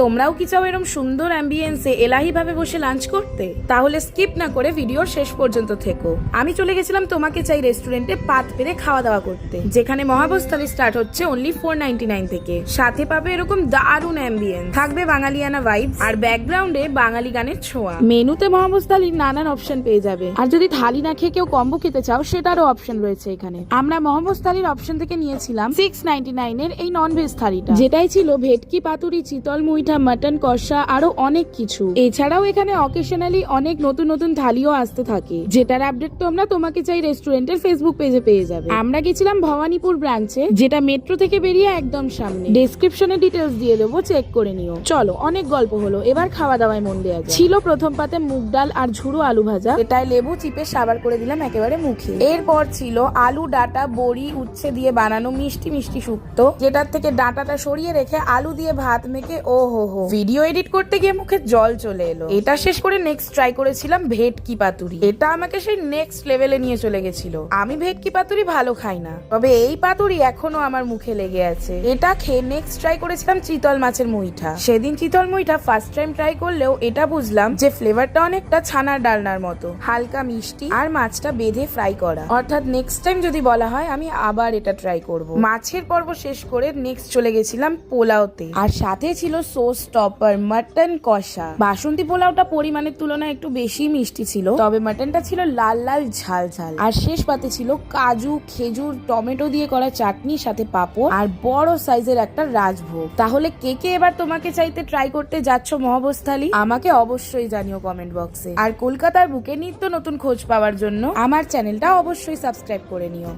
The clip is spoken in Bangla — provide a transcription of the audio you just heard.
তোমরাও কি চাও এরকম সুন্দর অ্যাম্বিয়েন্সে এলাহি ভাবে বসে লাঞ্চ করতে? তাহলে স্কিপ না করে ভিডিওর শেষ পর্যন্ত থেকো। আমি চলে গেছিলাম তোমাকে চাই রেস্টুরেন্টে পাত পেরে খাওয়া দাওয়া করতে। যেখানে মহাবস্থালি স্টার্ট হচ্ছে অনলি ফোর থেকে। সাথে পাবে এরকম দারুণ অ্যাম্বিয়েন্স থাকবে বাঙালিয়ানা ভাইব আর ব্যাকগ্রাউন্ডে বাঙালি গানের ছোঁয়া। মেনুতে মহাবস্থালির নানান অপশন পেয়ে যাবে। আর যদি থালি না খেয়ে কেউ কম্বো খেতে চাও, সেটারও অপশন রয়েছে এখানে। আমরা মোহাম্মদ অপশন থেকে নিয়েছিলাম সিক্স নাইনটি এর এই নন ভেজ থালিটা। যেটাই ছিল ভেটকি, পাতুরি, চিতল, মুইঠা মাটন কষা, আরও অনেক কিছু। এছাড়াও এখানে অকেশনালি অনেক নতুন নতুন থালিও আসতে থাকে। যেটার আপডেট তোমরা তোমাকে চাই রেস্টুরেন্টের ফেসবুক পেজে পেয়ে যাবে। আমরা গেছিলাম ভবানীপুর ব্রাঞ্চে যেটা মেট্রো থেকে বেরিয়ে একদম সামনে। ডেসক্রিপশনে ডিটেলস দিয়ে দেবো চেক করে নিও। চলো, অনেক গল্প হলো। এবার খাওয়া দাওয়ায় মন দেওয়া ছিল প্রথম পাতে মুগ ডাল আর ঝুড়ো আলু ভাজা। এটায় লেবু চিপে সাবার করে দিলাম একেবারে মুখে। এরপর ছিল আলু, ডাটা, বড়ি, উচ্ছে দিয়ে বানানো মিষ্টি মিষ্টি শুক্তো, যেটার থেকে ডাটাটা সরিয়ে রেখে আলু দিয়ে ভাত মেখে ও হো ভিডিও এডিট করতে গিয়ে মুখে জল চলে এলো। এটা শেষ করে নেক্সট ট্রাই করেছিলাম ভেটকি পাতুরি। এটা আমাকে সেই নেক্সট লেভেলে নিয়ে চলে গেছিল। আমি ভেটকি পাতুরি ভালো খাই না। তবে এই পাতুরি এখনও আমার মুখে লেগে আছে। এটা খেয়ে নেক্সট ট্রাই করেছিলাম চিতল মাছের মুইঠা। সেদিন চিতল মুইঠা ফার্স্ট টাইম ট্রাই করলেও এটা বুঝলাম যে ফ্লেভারটা অনেকটা ছানার ডালনার মতো। হালকা মিষ্টি আর মাছটা বেঁধে ফ্রাই করা। অর্থাৎ নেক্সট টাইম যদি বলা হয়, আমি আবার এটা ট্রাই করব। মাছের পর্ব শেষ করে নেক্সট চলে গেছিলাম পোলাওতে। আর সাথে ছিল সোস টপার মাটন কষা। বাসন্তী পোলাওটা পরিমাণের তুলনায় একটু বেশি মিষ্টি ছিল, তবে মাটনটা ছিল লাল লাল, ঝাল ঝাল। আর শেষ পাতে ছিল কাজু, খেজুর, টমেটো দিয়ে করা চাটনি, সাথে পাঁপড়, আর বড় সাইজের একটা রাজভোগ। তাহলে কে কে এবার তোমাকে চাইতে ট্রাই করতে যাচ্ছ, মহাবস্থালি? আমাকে অবশ্যই জানিও কমেন্ট বক্সে আর কলকাতার বুকে নিত্য নতুন খোঁজ পাওয়ার জন্য আমার চ্যানেলটা অবশ্যই সাবস্ক্রাইব করে নিও।